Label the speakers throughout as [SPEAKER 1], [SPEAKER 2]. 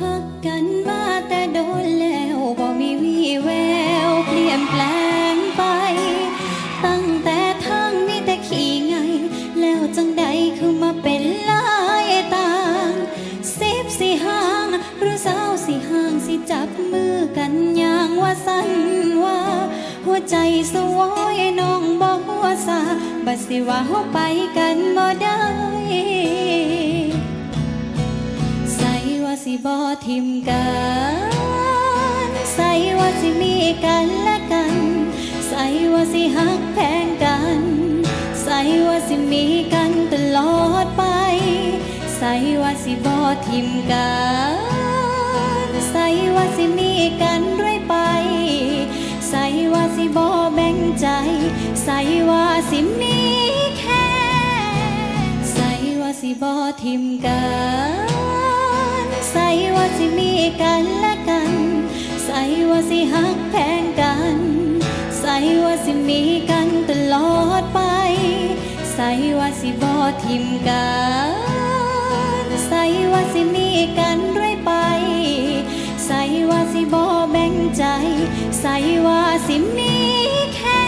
[SPEAKER 1] ฮักกันมาแต่โดนแล้วบ่มีวี่แววเปลี่ยนแปลงไป ตั้งแต่ทางมีแต่ขี่ไง แล้วจังใดคือมาเป็นลายต่างสิบสี่ห้าง หรือสาวสี่ห้างสิจับมือกันอย่างว่าสันว่า หัวใจสวอยน้องบอกว่าซาบัดสิว่าเฮาไปกันบ่ได้ ทิมกันใส่ว่าสิมีกันและกัน ใส่ว่าสิหักแพงกัน ใส่ว่าสิมีกันตลอดไป ใส่ว่าสิบ่ทิมกันใส่ว่าสิมีกันเรื่อยไป ใส่ว่าสิบ่แบ่งใจ ใส่ว่าสิมีแค่ ใส่ว่าสิบ่ทิมกัน สิมีกันและกัน ใส่ว่าสิหักแพงกัน ใส่ว่าสิมีกันตลอดไป ใส่ว่าสิบ่ทิมกัน ใส่ว่าสิมีกันเรื่อยไป ใส่ว่าสิบ่แบ่งใจ ใส่ว่าสิมีแค่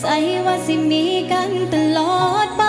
[SPEAKER 1] ใส่ว่าสิมีกันตลอดไป